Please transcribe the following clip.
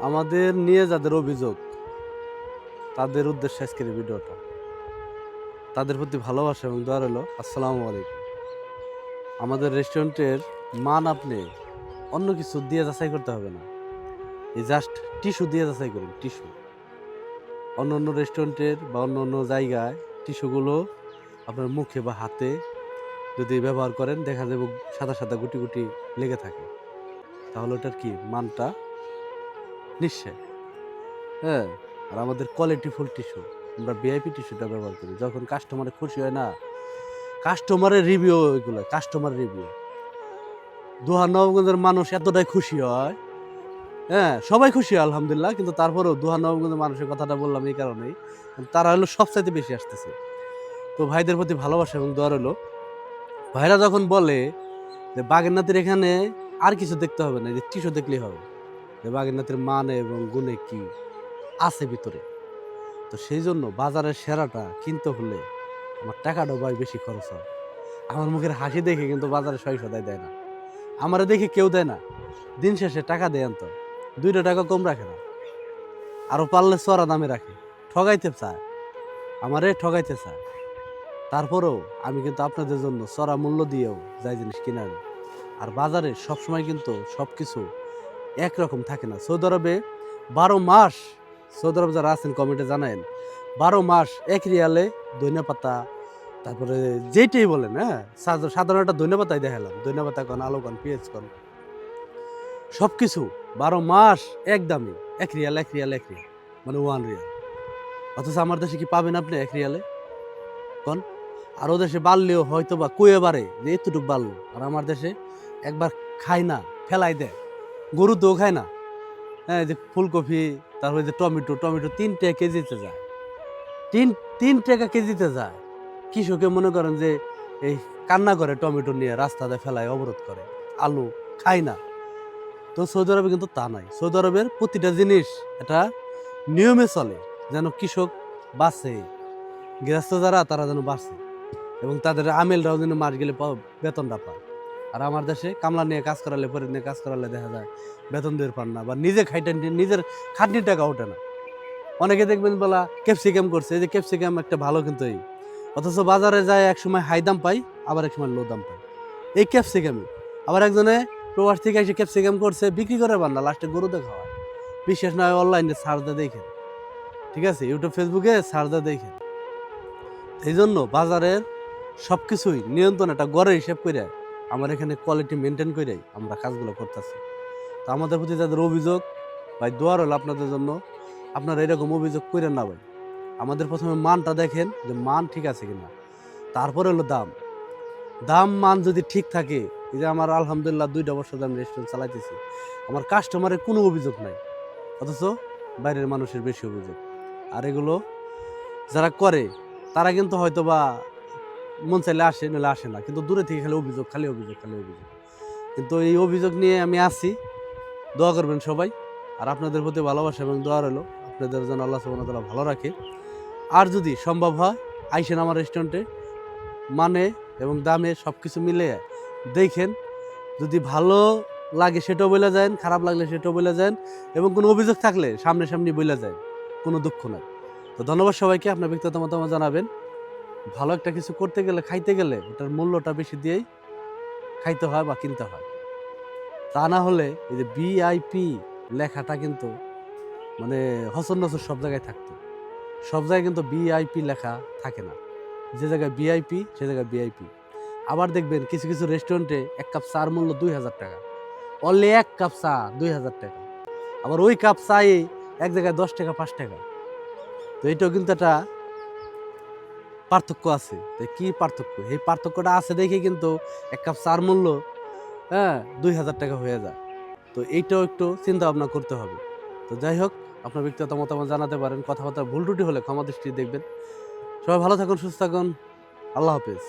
আমাদের নিয়ে যাদের অভিযোগ, তাদের উদ্দেশ্যে আজকের ভিডিওটা। তাদের প্রতি ভালোবাসা এবং দোয়া রইল। আসসালামু আলাইকুম। আমাদের রেস্টুরেন্টের মান আপনি অন্য কিছু দিয়ে যাচাই করতে হবে না। এই জাস্ট টিস্যু দিয়ে যাচাই করুন, টিস্যু। অন্য অন্য রেস্টুরেন্টের বা অন্য অন্য জায়গায় টিস্যুগুলো আপনার মুখে বা হাতে যদি ব্যবহার করেন, দেখা যাবে সাদা সাদা গুটি গুটি লেগে থাকে। তাহলে ওটার কি মানটা নিশ্চয় হ্যাঁ আর আমাদের কোয়ালিটি ফুল টিস্যু আমরা ভিআইপি টিস্যুটা ব্যবহার করি। যখন কাস্টমারে খুশি হয় না কাস্টমারের রিভিউ এগুলো কাস্টমার রিভিউ দুহার নবগঞ্জের মানুষ এতটাই খুশি হয়। হ্যাঁ সবাই খুশি হয়, আলহামদুলিল্লাহ, কিন্তু তারপরেও দুহার নবগঞ্জের মানুষের কথাটা বললাম এই কারণেই। তারা হলো সবচাইতে বেশি আসতেছে। তো ভাইদের প্রতি ভালোবাসা এবং দোয়া রইল। ভাইরা যখন বলে যে বাগেরনাথের এখানে আর কিছু দেখতে হবে না যে টিস্যু দেখলেই হবে। যে বাগেরনাথের মানে এবং গুণে কি আছে ভিতরে? তো সেই জন্য বাজারের সেরাটা কিনতে হলে আমার টাকাটাও ভাই বেশি খরচ হয়। আমার মুখের হাসি দেখে কিন্তু বাজারে ছয় সদায় দেয় না। আমারে দেখে কেউ দেয় না। দিন শেষে টাকা দেয় আনতো। দুইটা টাকা কম রাখে না। আরও পারলে চড়া দামে রাখে। ঠগাইতে চায়। আমারে ঠগাইতে চায়। তারপরেও আমি কিন্তু আপনাদের জন্য চড়া মূল্য দিয়েও যাই জিনিস কিনে আর বাজারে সবসময় কিন্তু সব কিছু একরকম থাকে না। সৌদি আরবে বারো মাস, সৌদি আরব যারা আছেন কমেন্টে জানায়েন, বারো মাস এক রিয়ালে পাতা, তারপরে যেইটাই বলেন হ্যাঁ? সাধারণ একটা ধনিয়া পাতাই দেখালাম। ধনিয়া পাতা কন, আলু কন, পেঁয়াজ কন। সব কিছু বারো মাস এক দামে। এক রিয়াল এক রিয়াল এক রিয়াল। মানে ওয়ান রিয়াল। অথচ আমার দেশে কি পাবেন আপনি এক রিয়ালে? কন? আর ও দেশে বাড়লেও হয়তো বা কুয়ে বাড়ে যে এতটুকু বাড়লো। আর আমার দেশে একবার খায় না, ফেলাই দেয়। গরু তো খায় না। হ্যাঁ যে ফুলকপি, তারপরে যে টমেটো টমেটো তিন টাকা কেজিতে যায়। তিন তিন টাকা কেজিতে যায়। কৃষকে মনে করেন যে এই কান্না করে টমেটো নিয়ে, রাস্তাতে ফেলায়, অবরোধ করে। আলু খায় না। তো সৌদি আরবে কিন্তু তা নাই সৌদি আরবের প্রতিটা জিনিস এটা নিয়মে চলে যেন কৃষক বাঁচে। গৃহস্থ যারা, তারা যেন বাঁচে। এবং তাদের আমেলরাও যেন মাস গেলে বেতনটা পায়। আর আমার দেশে কামলা নিয়ে কাজ করালে পরে নিয়ে কাজ করালে দেখা যায় বেতন দিয়ে পান না বা নিজে খাইতে নিজের খাটনি টাকা ওঠে না। অনেকে দেখবেন বলা ক্যাপসিকাম করছে, এই যে ক্যাপসিকাম একটা ভালো কিন্তু এই। অথচ বাজারে যায় এক সময় হাই দাম পাই, আবার এক সময় লো দাম পাই। এই ক্যাপসিকামই। আবার একজনে প্রবাস থেকে এসে ক্যাপসিকাম করছে, বিক্রি করে পান না লাস্টে গরুতে খাওয়ায়। বিশেষ নয় অনলাইনে সারদা দেখেন ঠিক আছে, ইউটিউব, ফেসবুকে সারদা দেখেন এই জন্য বাজারের সব কিছুই নিয়ন্ত্রণ একটা গড়ে হিসেব করে আমার এখানে কোয়ালিটি মেনটেন করেই আমরা কাজগুলো করতেছি। তো আমাদের প্রতি যাদের অভিযোগ, ভাই দোয়ার হলো আপনাদের জন্য, আপনারা এরকম অভিযোগ করেন না ভাই। আমাদের প্রথমে মানটা দেখেন যে মান ঠিক আছে কিনা। তারপরে হলো দাম। দাম, মান যদি ঠিক থাকে, এই যে আমার আলহামদুলিল্লাহ দুইটা বছর আমি রেস্টুরেন্ট চালাইতেছি, আমার কাস্টমারের কোনো অভিযোগ নাই। অথচ বাইরের মানুষের বেশি অভিযোগ। আর এগুলো যারা করে, তারা কিন্তু হয়তো বা মন চাইলে আসে নাহলে আসে না। কিন্তু দূরে থেকে খালি অভিযোগ খালি অভিযোগ খালি অভিযোগ। কিন্তু এই অভিযোগ নিয়ে আমি আসি দোয়া করবেন সবাই। আর আপনাদের প্রতি ভালোবাসা এবং দোয়া রইল। আপনাদের যেন আল্লাহ সুবাহ ভালো রাখে। আর যদি সম্ভব হয়, আইসেন আমার রেস্টুরেন্টে। মানে এবং দামে সব কিছু মিলে দেখেন। যদি ভালো লাগে সেটাও বলে যায় খারাপ লাগলে সেটাও বলে যায় এবং কোনো অভিযোগ থাকলে সামনে সামনে বলে যায় কোনো দুঃখ নাই। তো ধন্যবাদ সবাইকে। আপনার ব্যক্তিগত মতামত জানাবেন। ভালো একটা কিছু করতে গেলে, খাইতে গেলে ওটার মূল্যটা বেশি দিয়েই খাইতে হয় বা কিনতে হয়। তা না হলে এই যে বিআইপি লেখাটা কিন্তু মানে হসন নসর সব জায়গায় থাকতো। সব জায়গায় কিন্তু বিআইপি লেখা থাকে না। যে জায়গায় বিআইপি সে জায়গায় বিআইপি আবার দেখবেন কিছু কিছু রেস্টুরেন্টে এক কাপ চার মূল্য দুই হাজার টাকা। অনলি এক কাপ চা দুই হাজার টাকা। আবার ওই কাপ চাই এক জায়গায় দশ টাকা, পাঁচ টাকা। তো এটাও কিন্তু একটা পার্থক্য আছে। তো কি পার্থক্য? এই পার্থক্যটা আছে দেখে কিন্তু এক কাপ চার মূল্য হ্যাঁ দুই হাজার টাকা হয়ে যায়। তো এইটাও একটু চিন্তা ভাবনা করতে হবে। তো যাই হোক, আপনার ব্যক্তিগত মতামত জানাতে পারেন। কথাবার্তা ভুল টুটি হলে ক্ষমা দৃষ্টি দেখবেন। সবাই ভালো থাকুন, সুস্থ থাকুন। আল্লাহ হাফিজ।